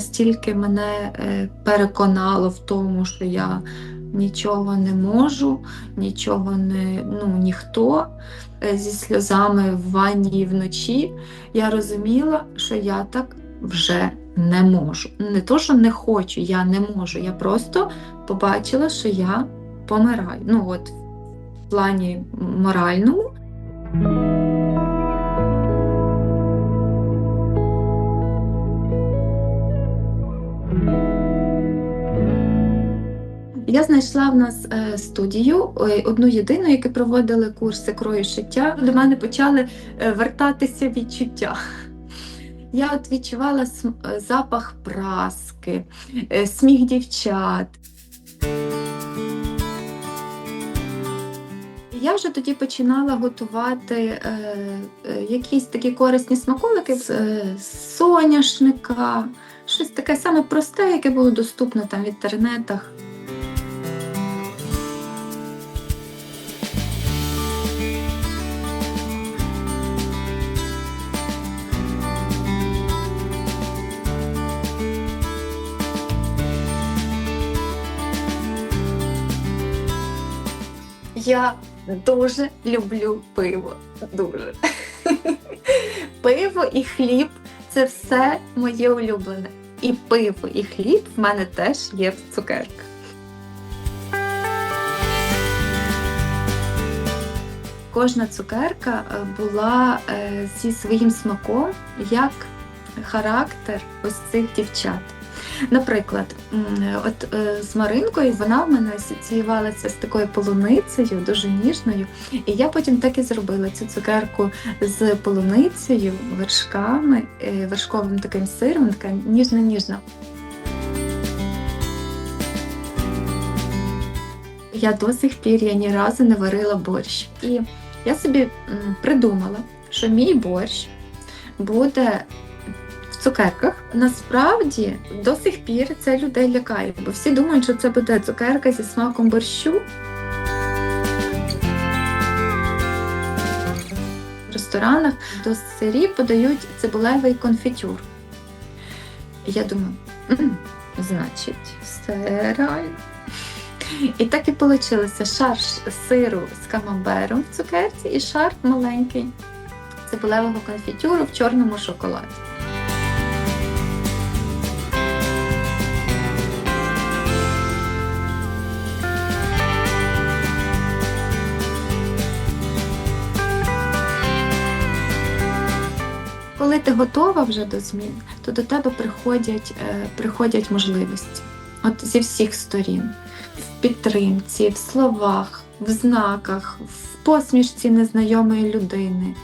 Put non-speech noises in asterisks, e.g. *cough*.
Настільки мене е, переконало в тому, що я нічого не можу, нічого не ну, ніхто е, зі сльозами в ванні і вночі, я розуміла, що я так вже не можу. Не то, що не хочу, я не можу. Я просто побачила, що я помираю. Ну, от в плані моральному. Я знайшла в нас е, студію, одну єдину, яку проводили курси крою шиття. До мене почали е, вертатися відчуття. Я от відчувала е, запах праски, сміх дівчат. Я вже тоді починала готувати е, е, якісь такі корисні смаколики з е, соняшника, щось таке саме просте, яке було доступно там в інтернетах. Я дуже люблю пиво. Дуже. *laughs* Пиво і хліб це все моє улюблене. І пиво, і хліб в мене теж є в цукерках. Кожна цукерка е, була е, зі своїм смаком, як характер ось цих дівчат. Наприклад, от е, з Маринкою вона в мене асоціювалася з такою полуницею, дуже ніжною. І я потім так і зробила цю цукерку з полуницею, вершками, е, вершковим таким сиром, така ніжна-ніжна. Я до сих пір я ні разу не варила борщ. І я собі придумала, що мій борщ буде цукерках. Насправді до сих пір це людей лякає, бо всі думають, що це буде цукерка зі смаком борщу. В ресторанах до сирів подають цибулевий конфітюр. Я думаю, «М, значить, все реально. І так і вийшло шар сиру з камамбером в цукерці і шар маленький цибулевого конфітюру в чорному шоколаді. Коли ти готова вже до змін, то до тебе приходять, е, приходять можливості. От зі всіх сторін. В підтримці, в словах, в знаках, в посмішці незнайомої людини.